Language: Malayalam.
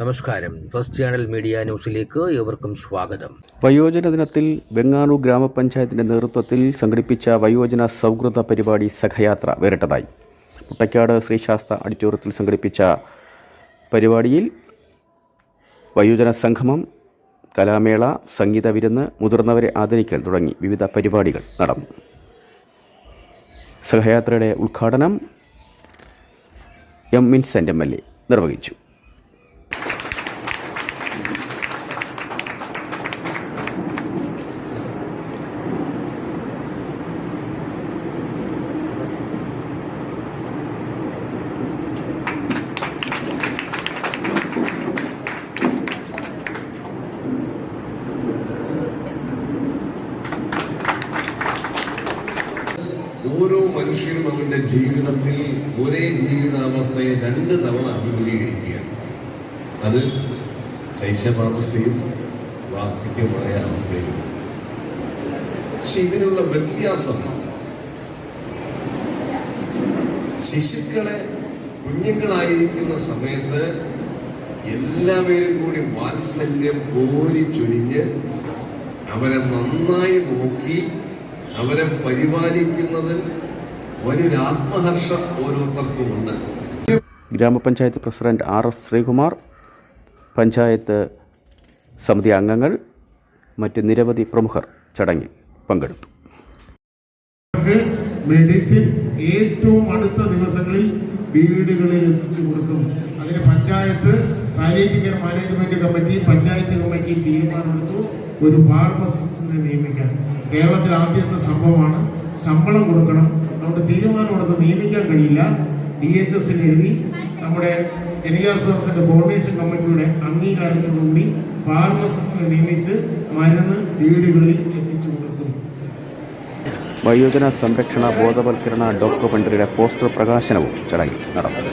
നമസ്കാരം. ഫസ്റ്റ് ചാനൽ മീഡിയ ന്യൂസിലേക്ക് ഏവർക്കും സ്വാഗതം. വയോജന ദിനത്തിൽ വെങ്ങാനൂർ ഗ്രാമപഞ്ചായത്തിന്റെ നേതൃത്വത്തിൽ സംഘടിപ്പിച്ച വയോജന സൗഹൃദ പരിപാടി സഹയാത്ര വേറിട്ടതായി. മുട്ടയ്ക്കാട് ശ്രീശാസ്ത ഓഡിറ്റോറിയത്തിൽ സംഘടിപ്പിച്ച പരിപാടിയിൽ വയോജന സംഗമം കലാമേള സംഗീത വിരുന്ന് മുതിർന്നവരെ ആദരിക്കൽ തുടങ്ങി വിവിധ പരിപാടികൾ നടന്നു. സഹയാത്രയുടെ ഉദ്ഘാടനം M Vincent M L A നിർവഹിച്ചു. ഓരോ മനുഷ്യനും അവരുടെ ജീവിതത്തിൽ ഒരേ ജീവിതാവസ്ഥയെ രണ്ട് തവണ അഭിമുഖീകരിക്കുകയാണ്. അത് ശൈശവാവസ്ഥയും വാർദ്ധക്യമായ അവസ്ഥയും. പക്ഷെ ഇതിനുള്ള വ്യത്യാസം ശിശുക്കളെ കുഞ്ഞുങ്ങളായിരിക്കുന്ന സമയത്ത് എല്ലാവരും കൂടി വാത്സല്യം പോലി ചൊരിഞ്ഞ് അവരെ നന്നായി നോക്കി അവരെ പരിപാലിക്കുന്നതിൽ വലിയൊരു ആത്മഹർഷം ഓരോരുത്തർക്കുമുണ്ട്. ഗ്രാമപഞ്ചായത്ത് president R S Sreekumar panchayat സമിതി അംഗങ്ങൾ മറ്റ് നിരവധി പ്രമുഖർ ചടങ്ങിൽ പങ്കെടുത്തു. നമുക്ക് മെഡിസിൻ ഏറ്റവും അടുത്ത ദിവസങ്ങളിൽ വീടുകളിൽ എത്തിച്ചു കൊടുക്കും. അതിന് panchayat palliative care management committee panchayat committee തീരുമാനമെടുത്തു. ഒരു ഫാർമസിസ്റ്റിനെ നിയമിക്കാൻ. കേരളത്തിൽ ആദ്യത്തെ സംഭവമാണ് ശമ്പളം കൊടുക്കണം. അതുകൊണ്ട് തീരുമാനമെടുത്ത് നിയമിക്കാൻ കഴിയില്ല. ഡി എച്ച് എസിന് എഴുതി നമ്മുടെ ജനകീയാസത്തിന്റെ കോർഡിനേഷൻ കമ്മിറ്റിയുടെ അംഗീകാരത്തോടുകൂടി ഫാർമസിസ്റ്റിനെ നിയമിച്ച് മരുന്ന് വീടുകളിൽ എത്തിച്ചു കൊടുക്കും. വയോജന സംരക്ഷണ ബോധവൽക്കരണ ഡോക്യുമെന്ററിയുടെ പോസ്റ്റർ പ്രകാശനവും ചടങ്ങിൽ നടന്നു.